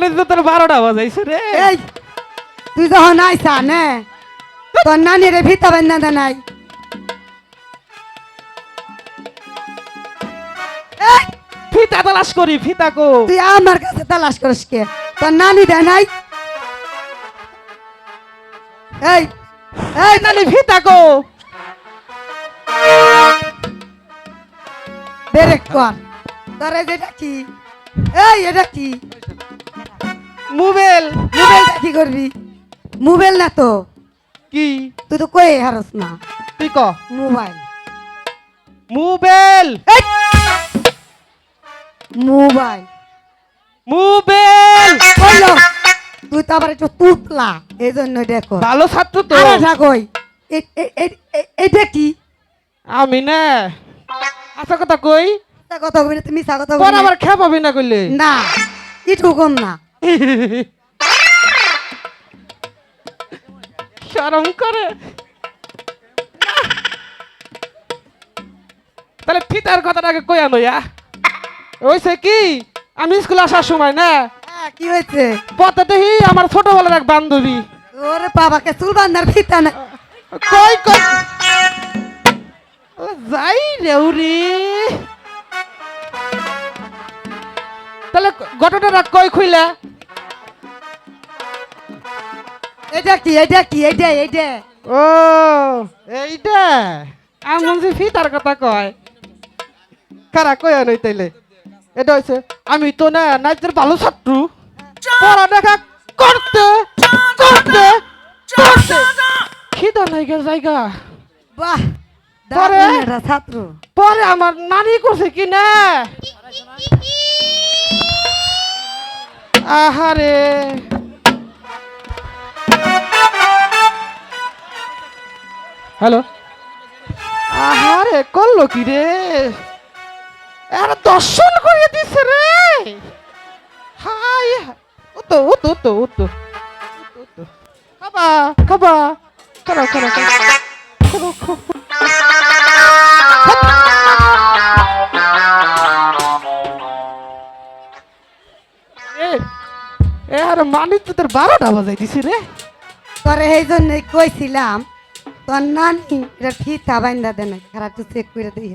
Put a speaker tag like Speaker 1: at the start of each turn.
Speaker 1: মানে তো তোর বারোটা বাজাইছে রে।
Speaker 2: এই তুই যখন আইসা নে। তোর নানি রে ভিতা বান্ধা দে নাই।
Speaker 1: ফিতা তালাশ করি ফিতা কো।
Speaker 2: তুই আমার কাছে তালাশ করিস কে? তোর নানি দে নাই। এই এই
Speaker 1: নানি ফিতা কো।
Speaker 2: বেরেক কর। তোর এই যেটা কি? এই এটা কি?
Speaker 1: মোবাইল
Speaker 2: মোবাইলটা কি করবি? মোবাইল না তো।
Speaker 1: কি?
Speaker 2: তুই তো কই হারস না।
Speaker 1: তুই ক?
Speaker 2: মোবাইল।
Speaker 1: মোবাইল!
Speaker 2: মোবাইল।
Speaker 1: মোবাইল!
Speaker 2: বলল তুই তো আবার একটু তুতলা এই জন্য দেখো।
Speaker 1: ভালো ছাত্র তো।
Speaker 2: ঠাকই এটা কি?
Speaker 1: আমি না। আচ্ছা কথা কই?
Speaker 2: কথা কবি না তুমি কথা।
Speaker 1: আবার খেপাবি না কইলে
Speaker 2: না একটু কম না।
Speaker 1: শরম করে তাহলে ফিতার কথাটাকে কই আনো ইয়া ওইছে কি? আমি স্কুলে আসার সময় না?
Speaker 2: হ্যাঁ, কি হয়েছে?
Speaker 1: পথে দেখি আমার ছোটবেলার এক বান্ধবী।
Speaker 2: ওরে বাবাকে চুল বান্ধার ফিতা না।
Speaker 1: কই কই? যাই রেউরি তাহলে ঘটনাটা কই খুইলা?
Speaker 2: এটা কি এটা কি এটা এটা?
Speaker 1: ও এইটা? আমি ফিতার কথা কয়। কারা কই আনই তাইলে? এটা হইছে আমি তো না নাচের ভালো ছাত্র। পড়ালেখা করতে করতে করতে। খিদা নাই গে জায়গা।
Speaker 2: বাহ
Speaker 1: পরে?
Speaker 2: ছাত্র।
Speaker 1: পরে আমার নানি করছে কি না? আহারে। হ্যালো। আহারে করল কি রে? আর দর্শন করিয়ে দিছে রে। হাই উতো উতো উতো উতো উতো খাবা খাবা। করো করো করো করো করো এ এ আর মানিক তো তোর বারোটা বাজাই দিছি রে।
Speaker 2: তোরে এই জন্যই কইছিলাম তোর নানি এটা ফিতা বান্ধা দেন খারাপ তো চেক করে দিয়ে